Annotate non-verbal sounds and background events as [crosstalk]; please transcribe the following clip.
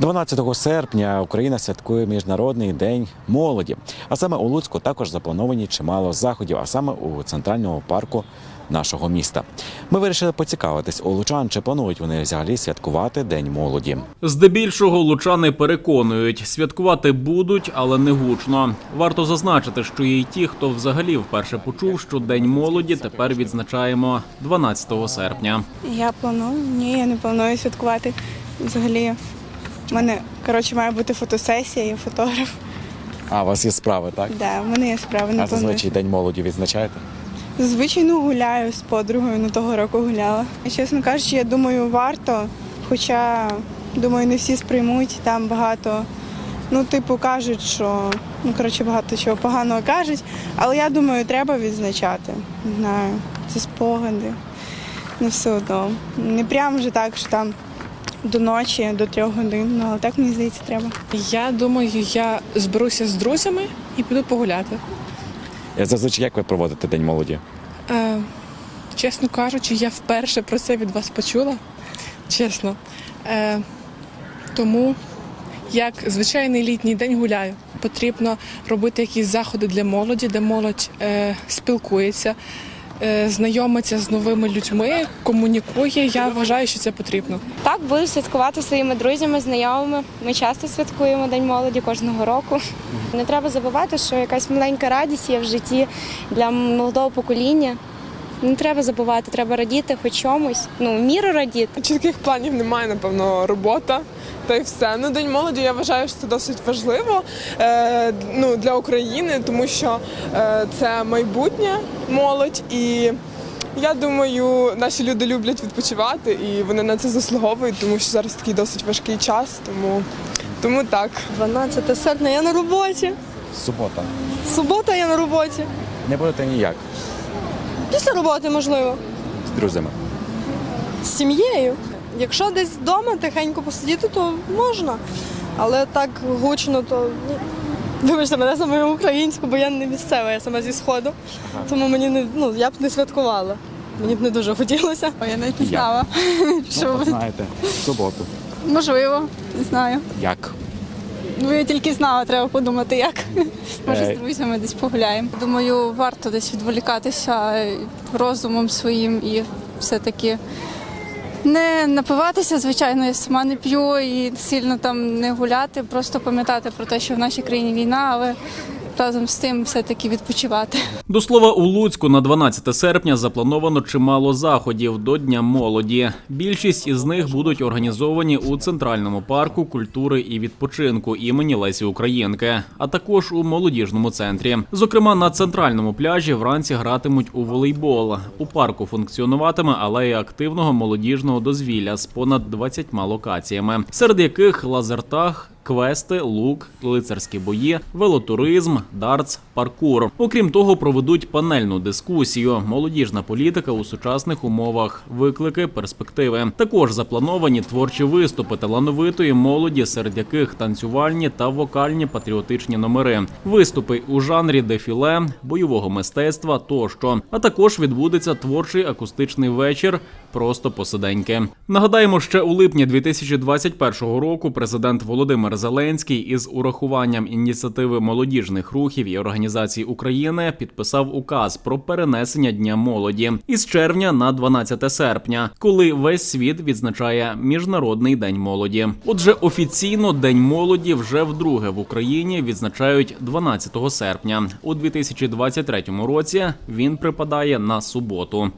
12 серпня Україна святкує міжнародний день молоді. А саме у Луцьку також заплановані чимало заходів, а саме у центральному парку нашого міста. Ми вирішили поцікавитись у лучан, чи планують вони взагалі святкувати День молоді. Здебільшого лучани переконують, святкувати будуть, але не гучно. Варто зазначити, що є й ті, хто взагалі вперше почув, що День молоді тепер відзначаємо 12 серпня. Я планую. Ні, я не планую святкувати. Взагалі, в мене коротше має бути фотосесія, я фотограф. А у вас є справи, так? Да, в мене є справи, А зазвичай День молоді відзначаєте? Зазвичай ну, гуляю з подругою, ну того року гуляла. І, Чесно кажучи, я думаю, варто, хоча думаю, не всі сприймуть там багато. Ну, типу, кажуть, що ну коротше багато чого поганого кажуть, але я думаю, треба відзначати. Не знаю, це спогади. Ну, все одно. Не прямо вже так, що там до ночі, до трьох годин. Ну, але так мені здається, треба. Я думаю, я зберуся з друзями і піду погуляти. Е, Зазвичай як ви проводите День молоді? Е, чесно кажучи, я вперше про це від вас почула. Чесно. Е, тому, як звичайний літній день гуляю, потрібно робити якісь заходи для молоді, де молодь е, спілкується, знайомиться з новими людьми, комунікує. Я вважаю, що це потрібно. Так, буду святкувати своїми друзями, знайомими. Ми часто святкуємо День молоді кожного року. Не треба забувати, що якась маленька радість є в житті для молодого покоління. Не треба забувати, треба радіти хоч чомусь. Ну, міру радіти. Чітких планів немає, напевно, робота. Та й все. Ну, День молоді, я вважаю, що це досить важливо е, ну, для України, тому що е, це майбутнє молодь. І я думаю, наші люди люблять відпочивати і вони на це заслуговують, тому що зараз такий досить важкий час. Тому, тому так. 12 серпня я на роботі. Субота. Субота я на роботі. Не будете ніяк Після роботи, можливо, з друзями. з сім'єю. Якщо десь вдома тихенько посидіти, то можна. Але так гучно, то ні. Вибачте, мене саме українську, бо я не місцева, я сама зі сходу. Тому мені не ну я б не святкувала. Мені б не дуже хотілося. Я навіть не знала. Ну, знаєте, в суботу. Можливо, не знаю. Як? Ну я тільки знала, треба подумати, як. [laughs] Може, з друзями десь погуляємо. Думаю, варто десь відволікатися розумом своїм і все-таки не напиватися, звичайно, я сама не п'ю і сильно там не гуляти, просто пам'ятати про те, що в нашій країні війна, але разом з тим все-таки відпочивати. До слова, у Луцьку на 12 серпня заплановано чимало заходів до Дня молоді. Більшість із них будуть організовані у центральному парку культури і відпочинку імені Лесі Українки, а також у молодіжному центрі. Зокрема, на центральному пляжі вранці гратимуть у волейбол. У парку функціонуватиме алея активного молодіжного дозвілля з понад 20 локаціями, серед яких лазертаг. Квести, лук, лицарські бої, велотуризм, дартс, паркур. Окрім того, проведуть панельну дискусію, молодіжна політика у сучасних умовах, виклики, перспективи. Також заплановані творчі виступи талановитої молоді, серед яких танцювальні та вокальні патріотичні номери, виступи у жанрі дефіле, бойового мистецтва тощо. А також відбудеться творчий акустичний вечір. Просто посиденьки. Нагадаємо, ще у липні 2021 року президент Володимир Зеленський із урахуванням ініціативи молодіжних рухів і організацій України підписав указ про перенесення Дня молоді із червня на 12 серпня, коли весь світ відзначає Міжнародний день молоді. Отже, офіційно День молоді вже вдруге в Україні відзначають 12 серпня. У 2023 році він припадає на суботу.